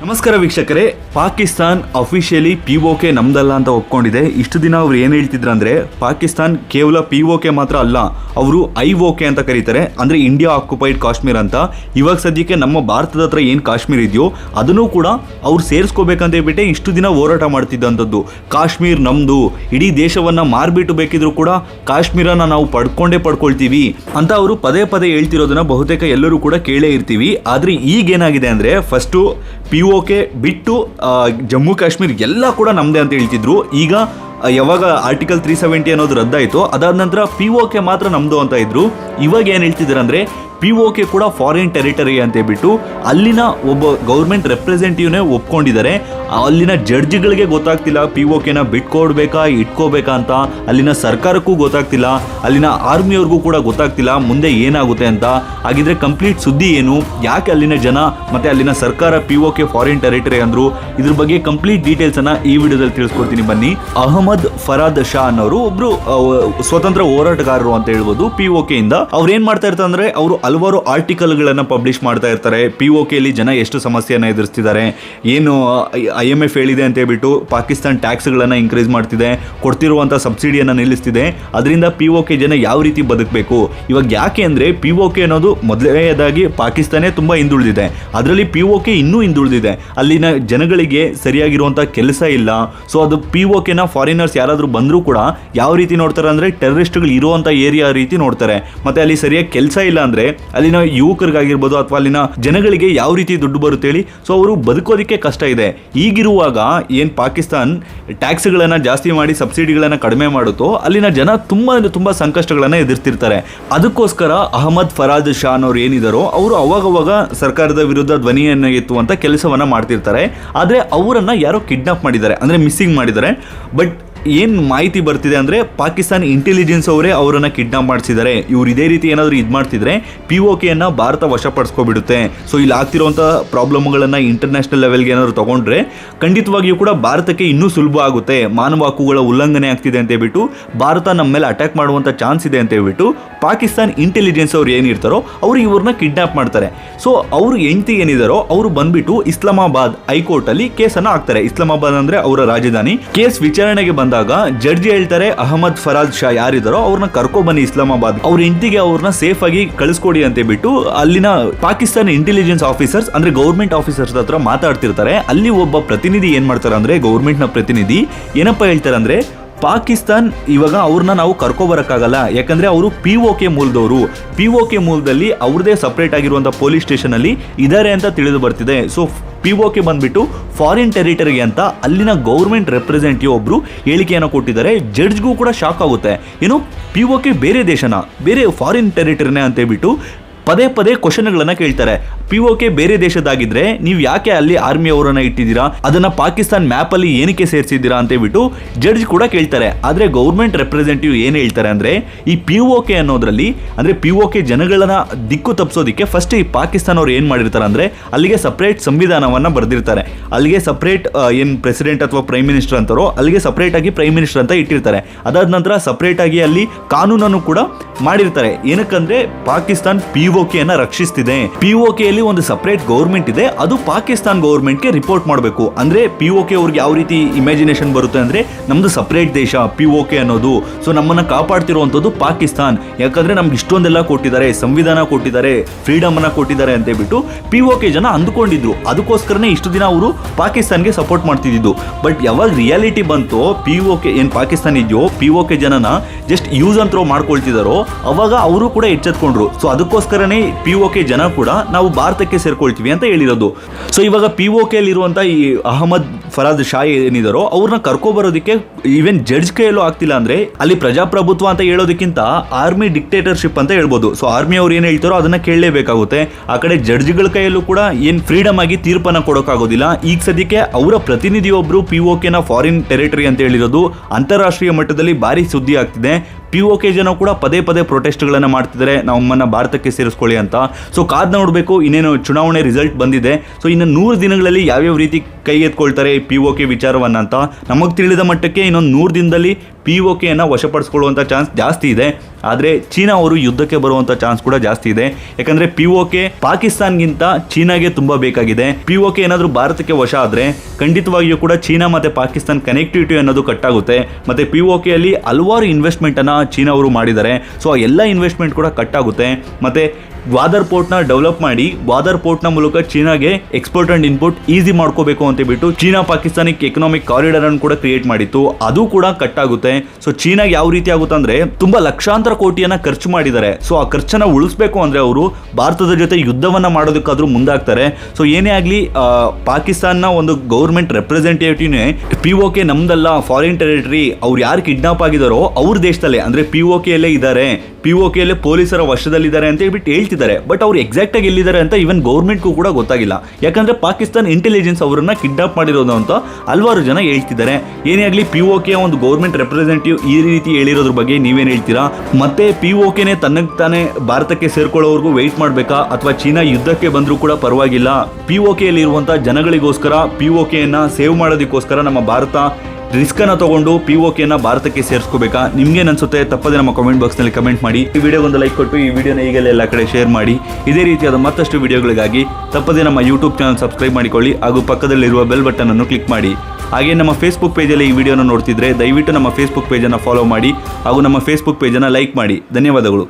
ನಮಸ್ಕಾರ ವೀಕ್ಷಕರೇ, Pakistan officially P K ನಮ್ದಲ್ಲ ಅಂತ ಒಪ್ಕೊಂಡಿದೆ. ಇಷ್ಟು ದಿನ ಅವ್ರು ಏನು ಹೇಳ್ತಿದ್ರು ಅಂದ್ರೆ, ಪಾಕಿಸ್ತಾನ್ ಕೇವಲ ಪಿ ಕೆ ಮಾತ್ರ ಅಲ್ಲ, ಅವರು ಐ ಅಂತ ಕರೀತಾರೆ. ಅಂದ್ರೆ ಇಂಡಿಯಾ ಆಕ್ಯುಪೈಡ್ ಕಾಶ್ಮೀರ್ ಅಂತ. ಇವಾಗ ಸದ್ಯಕ್ಕೆ ನಮ್ಮ ಭಾರತದ ಹತ್ರ ಏನು ಕಾಶ್ಮೀರ್ ಇದೆಯೋ, ಅದನ್ನು ಕೂಡ ಅವ್ರು ಸೇರಿಸ್ಕೋಬೇಕಂತ ಹೇಳ್ಬಿಟ್ಟೆ ಇಷ್ಟು ದಿನ ಹೋರಾಟ ಮಾಡ್ತಿದ್ದಂಥದ್ದು. ಕಾಶ್ಮೀರ್ ನಮ್ದು, ಇಡೀ ದೇಶವನ್ನ ಮಾರ್ಬಿಟ್ಟು ಬೇಕಿದ್ರು ಕೂಡ ಕಾಶ್ಮೀರನ ನಾವು ಪಡ್ಕೊಂಡೇ ಪಡ್ಕೊಳ್ತೀವಿ ಅಂತ ಅವರು ಪದೇ ಪದೇ ಹೇಳ್ತಿರೋದನ್ನ ಬಹುತೇಕ ಎಲ್ಲರೂ ಕೂಡ ಕೇಳೇ ಇರ್ತೀವಿ. ಆದ್ರೆ ಈಗ ಏನಾಗಿದೆ ಅಂದ್ರೆ ಫಸ್ಟು ಪಿ ಕೆ ಬಿಟ್ಟು ಜಮ್ಮು ಕಾಶ್ಮೀರ್ ಎಲ್ಲ ಕೂಡ ನಮ್ಮದೇ ಅಂತ ಹೇಳ್ತಿದ್ರು. ಈಗ ಯಾವಾಗ ಆರ್ಟಿಕಲ್ ತ್ರೀ ಸೆವೆಂಟಿ ಅನ್ನೋದು ರದ್ದಾಯಿತು, ಅದಾದ ನಂತರ ಪಿ ಕೆ ಮಾತ್ರ ನಮ್ಮದು ಅಂತ ಇದ್ರು. ಇವಾಗ ಏನು ಹೇಳ್ತಿದ್ದಾರೆ ಅಂದರೆ ಪಿ ಕೆ ಕೂಡ ಫಾರಿನ್ ಟೆರಿಟರಿ ಅಂತ ಹೇಳ್ಬಿಟ್ಟು ಅಲ್ಲಿನ ಒಬ್ಬ ಗೌರ್ಮೆಂಟ್ ರೆಪ್ರೆಸೆಂಟೇಟಿವ್ನೇ ಒಪ್ಕೊಂಡಿದ್ದಾರೆ. ಅಲ್ಲಿನ ಜಡ್ಜ್ಗಳಿಗೆ ಗೊತ್ತಾಗ್ತಿಲ್ಲ ಪಿ ಕೆನ ಬಿಟ್ಕೊಡ್ಬೇಕಾ ಇಟ್ಕೋಬೇಕಾ ಅಂತ. ಅಲ್ಲಿನ ಸರ್ಕಾರಕ್ಕೂ ಗೊತ್ತಾಗ್ತಿಲ್ಲ. ಅಲ್ಲಿನ ಆರ್ಮಿಯವ್ರಿಗೂ ಕೂಡ ಗೊತ್ತಾಗ್ತಿಲ್ಲ ಮುಂದೆ ಏನಾಗುತ್ತೆ ಅಂತ. ಹಾಗಿದ್ರೆ ಕಂಪ್ಲೀಟ್ ಸುದ್ದಿ ಏನು? ಯಾಕೆ ಅಲ್ಲಿನ ಜನ ಮತ್ತೆ ಅಲ್ಲಿನ ಸರ್ಕಾರ ಪಿ ಕೆ ಫಾರಿನ್ ಟೆರಿಟರಿ ಅಂದ್ರು? ಇದ್ರ ಬಗ್ಗೆ ಕಂಪ್ಲೀಟ್ ಡೀಟೇಲ್ಸ್ ಅನ್ನ ಈ ವಿಡಿಯೋದಲ್ಲಿ ತಿಳಿಸ್ಕೊಡ್ತೀನಿ ಬನ್ನಿ. ಅಹಮದ್ ಫರಾದ್ ಶಾ ಅನ್ನೋರು ಒಬ್ರು ಆ, ಸ್ವತಂತ್ರ ಹೋರಾಟಗಾರರು ಅಂತ ಹೇಳ್ಬೋದು ಪಿ ಕೆ ಇಂದ. ಅವ್ರು ಏನ್ ಮಾಡ್ತಾ ಇರ್ತಾರೆ ಅಂದ್ರೆ ಅವರು ಹಲವಾರು ಆರ್ಟಿಕಲ್ಗಳನ್ನು ಪಬ್ಲಿಷ್ ಮಾಡ್ತಾ ಇರ್ತಾರೆ. ಪಿ ಲಿ ಜನ ಎಷ್ಟು ಸಮಸ್ಯೆಯನ್ನು ಎದುರಿಸ್ತಿದ್ದಾರೆ, ಏನು ಐ ಎಂ ಎಫ್ ಹೇಳಿದೆ ಅಂತ ಹೇಳ್ಬಿಟ್ಟು ಪಾಕಿಸ್ತಾನ್ ಟ್ಯಾಕ್ಸ್ಗಳನ್ನು ಇನ್ಕ್ರೀಸ್ ಮಾಡ್ತಿದೆ ಕೊಡ್ತಿರುವಂಥ ಸಬ್ಸಿಡಿಯನ್ನು ನಿಲ್ಲಿಸ್ತಿದೆ. ಅದರಿಂದ ಪಿ ಕೆ ಜನ ಯಾವ ರೀತಿ ಬದುಕಬೇಕು? ಇವಾಗ ಯಾಕೆ ಅಂದರೆ ಪಿ ಕೆ ಅನ್ನೋದು ಮೊದಲನೆಯದಾಗಿ ಪಾಕಿಸ್ತಾನೇ ತುಂಬ ಹಿಂದುಳಿದಿದೆ. ಅದರಲ್ಲಿ ಪಿ ಕೆ ಇನ್ನೂ ಹಿಂದುಳಿದಿದೆ. ಅಲ್ಲಿನ ಜನಗಳಿಗೆ ಸರಿಯಾಗಿರುವಂಥ ಕೆಲಸ ಇಲ್ಲ. ಸೊ ಅದು ಪಿ ಕೆನ ಫಾರಿನರ್ಸ್ ಯಾರಾದರೂ ಬಂದರೂ ಕೂಡ ಯಾವ ರೀತಿ ನೋಡ್ತಾರೆ ಅಂದರೆ ಟೆರರಿಸ್ಟ್ಗಳು ಇರುವಂಥ ಏರಿಯಾ ರೀತಿ ನೋಡ್ತಾರೆ. ಮತ್ತು ಅಲ್ಲಿ ಸರಿಯಾಗಿ ಕೆಲಸ ಇಲ್ಲ ಅಂದ್ರೆ ಅಲ್ಲಿನ ಯುವಕರಿಗಾಗಿರ್ಬೋದು ಅಥವಾ ಅಲ್ಲಿನ ಜನಗಳಿಗೆ ಯಾವ ರೀತಿ ದುಡ್ಡು ಬರುತ್ತೆ ಹೇಳಿ. ಸೊ ಅವರು ಬದುಕೋದಕ್ಕೆ ಕಷ್ಟ ಇದೆ. ಈಗಿರುವಾಗ ಏನು ಪಾಕಿಸ್ತಾನ್ ಟ್ಯಾಕ್ಸ್ಗಳನ್ನು ಜಾಸ್ತಿ ಮಾಡಿ ಸಬ್ಸಿಡಿಗಳನ್ನು ಕಡಿಮೆ ಮಾಡುತ್ತೋ, ಅಲ್ಲಿನ ಜನ ತುಂಬ ಅಂದರೆ ತುಂಬ ಸಂಕಷ್ಟಗಳನ್ನು ಎದುರ್ತಿರ್ತಾರೆ. ಅದಕ್ಕೋಸ್ಕರ ಅಹಮದ್ ಫರಾಜ್ ಶಾ ಅನ್ನೋರು ಏನಿದಾರೋ, ಅವರು ಅವಾಗವಾಗ ಸರ್ಕಾರದ ವಿರುದ್ಧ ಧ್ವನಿಯನ್ನು ಎತ್ತುವಂಥ ಕೆಲಸವನ್ನು ಮಾಡ್ತಿರ್ತಾರೆ. ಆದರೆ ಅವರನ್ನು ಯಾರೋ ಕಿಡ್ನಾಪ್ ಮಾಡಿದ್ದಾರೆ. ಅಂದರೆ ಮಿಸ್ಸಿಂಗ್ ಮಾಡಿದ್ದಾರೆ. ಬಟ್ ಏನು ಮಾಹಿತಿ ಬರ್ತಿದೆ ಅಂದರೆ ಪಾಕಿಸ್ತಾನ್ ಇಂಟೆಲಿಜೆನ್ಸ್ ಅವರೇ ಅವರನ್ನು ಕಿಡ್ನಾಪ್ ಮಾಡಿಸಿದ್ದಾರೆ. ಇವ್ರು ಇದೇ ರೀತಿ ಏನಾದರೂ ಇದು ಮಾಡ್ತಿದ್ರೆ ಪಿ ಒ ಕೆಯನ್ನು ಭಾರತ ವಶಪಡಿಸ್ಕೊಬಿಡುತ್ತೆ. ಸೊ ಇಲ್ಲಿ ಆಗ್ತಿರುವಂಥ ಪ್ರಾಬ್ಲಮ್ಗಳನ್ನು ಇಂಟರ್ನ್ಯಾಷನಲ್ ಲೆವೆಲ್ಗೆ ಏನಾದರೂ ತಗೊಂಡ್ರೆ ಖಂಡಿತವಾಗಿಯೂ ಕೂಡ ಭಾರತಕ್ಕೆ ಇನ್ನೂ ಸುಲಭ ಆಗುತ್ತೆ. ಮಾನವ ಹಕ್ಕುಗಳ ಉಲ್ಲಂಘನೆ ಆಗ್ತಿದೆ ಅಂತ ಹೇಳ್ಬಿಟ್ಟು ಭಾರತ ನಮ್ಮ ಮೇಲೆ ಅಟ್ಯಾಕ್ ಮಾಡುವಂಥ ಚಾನ್ಸ್ ಇದೆ ಅಂತ ಹೇಳ್ಬಿಟ್ಟು ಪಾಕಿಸ್ತಾನ್ ಇಂಟೆಲಿಜೆನ್ಸ್ ಅವ್ರು ಏನಿರ್ತಾರೋ ಅವರು ಇವ್ರನ್ನ ಕಿಡ್ನಾಪ್ ಮಾಡ್ತಾರೆ. ಸೊ ಅವರು ಹೆಂಡತಿ ಏನಿದಾರೋ ಅವರು ಬಂದ್ಬಿಟ್ಟು ಇಸ್ಲಾಮಾಬಾದ್ ಹೈಕೋರ್ಟಲ್ಲಿ ಕೇಸನ್ನು ಹಾಕ್ತಾರೆ. ಇಸ್ಲಾಮಾಬಾದ್ ಅಂದರೆ ಅವರ ರಾಜಧಾನಿ. ಕೇಸ್ ವಿಚಾರಣೆಗೆ ಬಂದಾಗ ಜಡ್ಜಿ ಹೇಳ್ತಾರೆ ಅಹಮದ್ ಫರಾಜ್ ಶಾ ಯಾರಿದಾರೋ ಅವ್ರನ್ನ ಕರ್ಕೊ ಬನ್ನಿ ಇಸ್ಲಾಮಾಬಾದ್. ಅವ್ರ ಇಂಟಿಗೆ ಅವ್ರನ್ನ ಸೇಫ್ ಆಗಿ ಕಳಿಸ್ಕೊಡಿ ಅಂತ ಬಿಟ್ಟು ಅಲ್ಲಿನ ಪಾಕಿಸ್ತಾನ ಇಂಟೆಲಿಜೆನ್ಸ್ ಆಫೀಸರ್ಸ್ ಅಂದ್ರೆ ಗೌರ್ಮೆಂಟ್ ಆಫೀಸರ್ಸ್ ಹತ್ರ ಮಾತಾಡ್ತಿರ್ತಾರೆ. ಅಲ್ಲಿ ಒಬ್ಬ ಪ್ರತಿನಿಧಿ ಏನ್ ಮಾಡ್ತಾರೆ ಅಂದ್ರೆ ಗೌರ್ಮೆಂಟ್ನ ಪ್ರತಿನಿಧಿ ಏನಪ್ಪ ಹೇಳ್ತಾರೆ ಅಂದ್ರೆ ಪಾಕಿಸ್ತಾನ್ ಇವಾಗ ಅವ್ರನ್ನ ನಾವು ಕರ್ಕೊಬರಕ್ಕಾಗಲ್ಲ. ಯಾಕಂದ್ರೆ ಅವರು ಪಿ ಒ ಕೆ ಮೂಲದವರು. ಪಿ ಒ ಕೆ ಮೂಲದಲ್ಲಿ ಅವ್ರದೇ ಸಪ್ರೇಟ್ ಆಗಿರುವಂಥ ಪೊಲೀಸ್ ಸ್ಟೇಷನ್ ಅಲ್ಲಿ ಇದ್ದಾರೆ ಅಂತ ತಿಳಿದು ಬರ್ತಿದೆ. ಸೊ ಪಿ ಒ ಕೆ ಬಂದ್ಬಿಟ್ಟು ಫಾರಿನ್ ಟೆರಿಟರಿಗೆ ಅಂತ ಅಲ್ಲಿನ ಗೌರ್ಮೆಂಟ್ ರೆಪ್ರೆಸೆಂಟಿವ್ ಒಬ್ರು ಹೇಳಿಕೆಯನ್ನು ಕೊಟ್ಟಿದ್ದಾರೆ. ಜಡ್ಜ್ಗೂ ಕೂಡ ಶಾಕ್ ಆಗುತ್ತೆ. ಏನು ಪಿ ಒ ಕೆ ಬೇರೆ ದೇಶನ, ಬೇರೆ ಫಾರಿನ್ ಟೆರಿಟರಿನೇ ಅಂತ ಹೇಳ್ಬಿಟ್ಟು ಪದೇ ಪದೇ ಕ್ವಶನ್ಗಳನ್ನ ಕೇಳ್ತಾರೆ. ಪಿ ಬೇರೆ ದೇಶದಾಗಿದ್ರೆ ನೀವು ಯಾಕೆ ಅಲ್ಲಿ ಆರ್ಮಿ ಅವರನ್ನ ಇಟ್ಟಿದ್ದೀರಾ? ಅದನ್ನ ಪಾಕಿಸ್ತಾನ್ ಮ್ಯಾಪ್ ಅಲ್ಲಿ ಏನಕ್ಕೆ ಸೇರಿಸಿದ್ದೀರಾ ಅಂತ ಹೇಳ್ಬಿಟ್ಟು ಜಡ್ಜ್ ಕೂಡ ಕೇಳ್ತಾರೆ. ಆದ್ರೆ ಗೌರ್ಮೆಂಟ್ ರೆಪ್ರೆಸೆಂಟಿವ್ ಏನು ಹೇಳ್ತಾರೆ ಅಂದ್ರೆ, ಈ ಪಿ ಕೆ ಅನ್ನೋದ್ರಲ್ಲಿ, ಅಂದ್ರೆ ಪಿ ಜನಗಳನ್ನ ದಿಕ್ಕು ತಪ್ಪಿಸೋದಕ್ಕೆ ಫಸ್ಟ್ ಈ ಪಾಕಿಸ್ತಾನ ಅವ್ರು ಏನ್ ಮಾಡಿರ್ತಾರೆ ಅಂದ್ರೆ, ಅಲ್ಲಿಗೆ ಸಪರೇಟ್ ಸಂವಿಧಾನವನ್ನ ಬರೆದಿರ್ತಾರೆ. ಅಲ್ಲಿಗೆ ಸಪರೇಟ್ ಏನ್ ಪ್ರೆಸಿಡೆಂಟ್ ಅಥವಾ ಪ್ರೈಮ್ ಮಿನಿಸ್ಟರ್ ಅಂತಾರೋ, ಅಲ್ಲಿಗೆ ಸಪರೇಟ್ ಆಗಿ ಪ್ರೈಮ್ ಮಿನಿಸ್ಟರ್ ಅಂತ ಇಟ್ಟಿರ್ತಾರೆ. ಅದಾದ ನಂತರ ಸಪರೇಟ್ ಆಗಿ ಅಲ್ಲಿ ಕಾನೂನನ್ನು ಕೂಡ ಮಾಡಿರ್ತಾರೆ. ಏನಕ್ಕಂದ್ರೆ ಪಾಕಿಸ್ತಾನ್ ಪಿ ಅನ್ನ ರಕ್ಷಿಸ್ತಿದೆ. ಪಿಒಕೆ ಅಲ್ಲಿ ಒಂದು ಸಪರೇಟ್ ಗೌರ್ಮೆಂಟ್ ಇದೆ. ಅದು ಪಾಕಿಸ್ತಾನ್ ಗೌರ್ಮೆಂಟ್ಗೆ ರಿಪೋರ್ಟ್ ಮಾಡಬೇಕು. ಅಂದ್ರೆ ಪಿಒಕೆ ಅವ್ರಿಗೆ ಯಾವ ರೀತಿ ಇಮ್ಯಾಜಿನೇಷನ್ ಬರುತ್ತೆ ಅಂದ್ರೆ ನಮ್ದು ಸಪರೇಟ್ ದೇಶ ಪಿಒಕೆ ಅನ್ನೋದು. ಸೊ ನಮ್ಮನ್ನ ಕಾಪಾಡ್ತಿರುವಂತದ್ದು ಪಾಕಿಸ್ತಾನ್. ಯಾಕಂದ್ರೆ ನಮ್ಗೆ ಇಷ್ಟೊಂದೆಲ್ಲ ಕೊಟ್ಟಿದ್ದಾರೆ, ಸಂವಿಧಾನ ಕೊಟ್ಟಿದ್ದಾರೆ ಫ್ರೀಡಮ್ ಅನ್ನ ಕೊಟ್ಟಿದ್ದಾರೆ ಅಂತ ಹೇಳ್ಬಿಟ್ಟು ಪಿಒಕೆ ಜನ ಅಂದ್ಕೊಂಡಿದ್ರು. ಅದಕ್ಕೋಸ್ಕರನೇ ಇಷ್ಟು ದಿನ ಅವರು ಪಾಕಿಸ್ತಾನ್ಗೆ ಸಪೋರ್ಟ್ ಮಾಡ್ತಿದ್ದು ಬಟ್ ಯಾವಾಗ ರಿಯಾಲಿಟಿ ಬಂತು ಪಿಒಕೆ ಏನ್ ಪಾಕಿಸ್ತಾನ ಇದೆಯೋ ಪಿಒಕೆ ಜನನ ಜಸ್ಟ್ ಯೂಸ್ ಅಂತ ಮಾಡ್ಕೊಳ್ತಿದಾರೋ, ಅವಾಗ ಅವರು ಕೂಡ ಎಚ್ಚೆತ್ಕೊಂಡ್ರು. ಸೊ ಅದಕ್ಕೋಸ್ಕರನೇ ಪಿ ಕೆ ಜನ ಕೂಡ ನಾವು ಭಾರತಕ್ಕೆ ಸೇರ್ಕೊಳ್ತೀವಿ ಅಂತ ಹೇಳಿರೋದು. ಸೊ ಇವಾಗ ಪಿ ಒ ಇರುವಂತ ಈ ಅಹಮದ್ ಫರಾದ್ ಶಾ ಏನಿದಾರೋ, ಅವ್ರನ್ನ ಕರ್ಕೊಬರೋದಕ್ಕೆ ಈವನ್ ಜಡ್ಜ್ ಕೈಯಲ್ಲೂ ಆಗ್ತಿಲ್ಲ ಅಂದ್ರೆ ಅಲ್ಲಿ ಪ್ರಜಾಪ್ರಭುತ್ವ ಅಂತ ಹೇಳೋದಕ್ಕಿಂತ ಆರ್ಮಿ ಡಿಕ್ಟೇಟರ್ಶಿಪ್ ಅಂತ ಹೇಳ್ಬೋದು. ಸೊ ಆರ್ಮಿ ಅವ್ರು ಏನು ಹೇಳ್ತಾರೋ ಅದನ್ನ ಕೇಳಲೇಬೇಕಾಗುತ್ತೆ. ಆ ಕಡೆ ಜಡ್ಜ್ಗಳ ಕೈಯಲ್ಲೂ ಕೂಡ ಏನ್ ಫ್ರೀಡಮ್ ಆಗಿ ತೀರ್ಪನ್ನ ಕೊಡೋಕ್ಕಾಗೋದಿಲ್ಲ ಈಗ ಸದ್ಯಕ್ಕೆ ಅವರ ಪ್ರತಿನಿಧಿಯೊಬ್ರು ಪಿ ಒ ಕೆನ ಫಾರಿನ್ ಟೆರಿಟರಿ ಅಂತ ಹೇಳಿರೋದು ಅಂತಾರಾಷ್ಟ್ರೀಯ ಮಟ್ಟದಲ್ಲಿ ಭಾರಿ ಸುದ್ದಿ ಆಗ್ತಿದೆ. ಪಿ ಓ ಕೆ ಜನ ಕೂಡ ಪದೇ ಪದೇ ಪ್ರೊಟೆಸ್ಟ್ಗಳನ್ನು ಮಾಡ್ತಿದ್ದಾರೆ ನಮ್ಮನ್ನ ಭಾರತಕ್ಕೆ ಸೇರಿಸ್ಕೊಳ್ಳಿ ಅಂತ. ಸೊ ಕಾದ್ ನೋಡಬೇಕು, ಇನ್ನೇನು ಚುನಾವಣೆ ರಿಸಲ್ಟ್ ಬಂದಿದೆ. ಸೊ ಇನ್ನು ನೂರು ದಿನಗಳಲ್ಲಿ ಯಾವ್ಯಾವ ರೀತಿ ಕೈ ಎತ್ಕೊಳ್ತಾರೆ ಪಿ ಓ ಕೆ ವಿಚಾರವನ್ನ ಅಂತ. ನಮಗೆ ತಿಳಿದ ಮಟ್ಟಕ್ಕೆ ಇನ್ನೊಂದು ನೂರು ದಿನದಲ್ಲಿ ಪಿ ಒ ಕೆಯನ್ನು ವಶಪಡಿಸ್ಕೊಳ್ಳುವಂಥ ಚಾನ್ಸ್ ಜಾಸ್ತಿ ಇದೆ. ಆದರೆ ಚೀನಾ ಅವರು ಯುದ್ಧಕ್ಕೆ ಬರುವಂಥ ಚಾನ್ಸ್ ಕೂಡ ಜಾಸ್ತಿ ಇದೆ. ಯಾಕಂದರೆ ಪಿ ಒ ಕೆ ಪಾಕಿಸ್ತಾನ್ಗಿಂತ ಚೀನಾಗೆ ತುಂಬ ಬೇಕಾಗಿದೆ. ಪಿ ಒ ಕೆ ಏನಾದರೂ ಭಾರತಕ್ಕೆ ವಶ ಆದರೆ ಖಂಡಿತವಾಗಿಯೂ ಕೂಡ ಚೀನಾ ಮತ್ತು ಪಾಕಿಸ್ತಾನ್ ಕನೆಕ್ಟಿವಿಟಿ ಅನ್ನೋದು ಕಟ್ಟಾಗುತ್ತೆ. ಮತ್ತು ಪಿ ಒ ಕೆಯಲ್ಲಿ ಹಲವಾರು ಇನ್ವೆಸ್ಟ್ಮೆಂಟನ್ನು ಚೀನಾ ಅವರು ಮಾಡಿದ್ದಾರೆ. ಸೊ ಆ ಎಲ್ಲ ಇನ್ವೆಸ್ಟ್ಮೆಂಟ್ ಕೂಡ ಕಟ್ಟಾಗುತ್ತೆ. ಮತ್ತು ಗ್ವಾದರ್ನ ಡೆವಲಪ್ ಮಾಡಿ ವಾದರ್ ಪೋರ್ಟ್ನ ಮೂಲಕ ಚೀನಾಗೆ ಎಕ್ಸ್ಪೋರ್ಟ್ ಅಂಡ್ ಇನ್ಪುಟ್ ಈಸಿ ಮಾಡ್ಕೋಬೇಕು ಅಂತ ಬಿಟ್ಟು ಚೀನಾ ಪಾಕಿಸ್ತಾನಕ್ಕೆ ಎಕನಾಮಿಕ್ ಕಾರಿಡಾರ್ ಅನ್ನು ಕೂಡ ಕ್ರಿಯೇಟ್ ಮಾಡಿತ್ತು. ಅದು ಕೂಡ ಕಟ್ ಆಗುತ್ತೆ. ಸೊ ಚೀನಾಗೆ ಯಾವ ರೀತಿ ಆಗುತ್ತೆ ಅಂದ್ರೆ ತುಂಬಾ ಲಕ್ಷಾಂತರ ಕೋಟಿಯನ್ನ ಖರ್ಚು ಮಾಡಿದ್ದಾರೆ. ಸೊ ಆ ಖರ್ಚನ್ನ ಉಳಿಸ್ಬೇಕು ಅಂದ್ರೆ ಅವರು ಭಾರತದ ಜೊತೆ ಯುದ್ಧವನ್ನ ಮಾಡೋದಕ್ಕಾದ್ರೂ ಮುಂದಾಗ್ತಾರೆ. ಸೊ ಏನೇ ಆಗಲಿ ಪಾಕಿಸ್ತಾನ ಒಂದು ಗೌರ್ಮೆಂಟ್ ರೆಪ್ರೆಸೆಂಟೇಟಿವ್ನೇ ಪಿ ಕೆ ನಮ್ದಲ್ಲ ಫಾರಿನ್ ಟೆರಿಟರಿ ಅವ್ರು ಯಾರು ಕಿಡ್ನಾಪ್ ಆಗಿದಾರೋ ಅವ್ರ ದೇಶದಲ್ಲೇ, ಅಂದ್ರೆ ಪಿ ಒ ಇದ್ದಾರೆ. ಪಿ ಒ ಪೊಲೀಸರ ವಶದಲ್ಲಿದ್ದಾರೆ ಅಂತ ಹೇಳ್ಬಿಟ್ಟು ಹೇಳ್ತಿದ್ದಾರೆ. ಬಟ್ ಅವ್ರು ಎಕ್ಸಾಕ್ಟ್ ಆಗಿ ಎಲ್ಲಿದ್ದಾರೆ ಅಂತ ಈವನ್ ಗೌರ್ಮೆಂಟ್ಗೂ ಕೂಡ ಗೊತ್ತಾಗಿಲ್ಲ. ಯಾಕಂದ್ರೆ ಪಾಕಿಸ್ತಾನ್ ಇಂಟೆಲಿಜೆನ್ಸ್ ಅವರನ್ನ ಕಿಡ್ನಾಪ್ ಮಾಡಿರೋದು ಅಂತ ಹಲವಾರು ಜನ ಹೇಳ್ತಿದ್ದಾರೆ. ಏನೇ ಆಗಲಿ ಪಿ ಒ ಕೆ ಒಂದು ಗೌರ್ಮೆಂಟ್ ರೆಪ್ರೆಸೆಂಟೇಟಿವ್ ಈ ರೀತಿ ಹೇಳಿರೋದ್ರ ಬಗ್ಗೆ ನೀವೇನು ಹೇಳ್ತೀರಾ? ಮತ್ತೆ ಪಿ ಒ ಕೆನೆ ತಾನೇ ಭಾರತಕ್ಕೆ ಸೇರ್ಕೊಳ್ಳೋವರೆಗೂ ವೆಯ್ಟ್ ಮಾಡಬೇಕಾ? ಅಥವಾ ಚೀನಾ ಯುದ್ಧಕ್ಕೆ ಬಂದರೂ ಕೂಡ ಪರವಾಗಿಲ್ಲ. ಪಿ ಒ ಕೆಯಲ್ಲಿ ಇರುವಂಥ ಜನಗಳಿಗೋಸ್ಕರ ಪಿ ಒ ಸೇವ್ ಮಾಡೋದಕ್ಕೋಸ್ಕರ ನಮ್ಮ ಭಾರತ ರಿಸ್ಕ್ ಅನ್ನ ತಗೊಂಡು ಪಿ ಒ ಕೆನ ಭಾರತಕ್ಕೆ ಸೇರಿಸ್ಕೋಬೇಕಾ? ನಿಮ್ಗೆ ಅನ್ಸುತ್ತೆ ತಪ್ಪದೆ ನಮ್ಮ ಕಮೆಂಟ್ ಬಾಕ್ಸ್ನಲ್ಲಿ ಕಮೆಂಟ್ ಮಾಡಿ. ಈ ವಿಡಿಯೋಗೊಂದು ಲೈಕ್ ಕೊಟ್ಟು, ಈ ವಿಡಿಯೋನ ಈಗಲೇ ಎಲ್ಲ ಕಡೆ ಶೇರ್ ಮಾಡಿ. ಇದೇ ರೀತಿಯಾದ ಮತ್ತಷ್ಟು ವಿಡಿಯೋಗಳಿಗಾಗಿ ತಪ್ಪದೆ ನಮ್ಮ ಯೂಟ್ಯೂಬ್ ಚಾನಲ್ ಸಬ್ಸ್ಕ್ರೈಬ್ ಮಾಡಿಕೊಳ್ಳಿ. ಹಾಗೂ ಪಕ್ಕದಲ್ಲಿರುವ ಬೆಲ್ ಬಟನ್ ಅನ್ನು ಕ್ಲಿಕ್ ಮಾಡಿ. ಹಾಗೆ ನಮ್ಮ ಫೇಸ್ಬುಕ್ ಪೇಜಲ್ಲಿ ಈ ವಿಡಿಯೋನ ನೋಡ್ತಿದ್ರೆ ದಯವಿಟ್ಟು ನಮ್ಮ ಫೇಸ್ಬುಕ್ ಪೇಜನ್ನು ಫಾಲೋ ಮಾಡಿ. ಹಾಗೂ ನಮ್ಮ ಫೇಸ್ಬುಕ್ ಪೇಜನ್ನು ಲೈಕ್ ಮಾಡಿ. ಧನ್ಯವಾದಗಳು.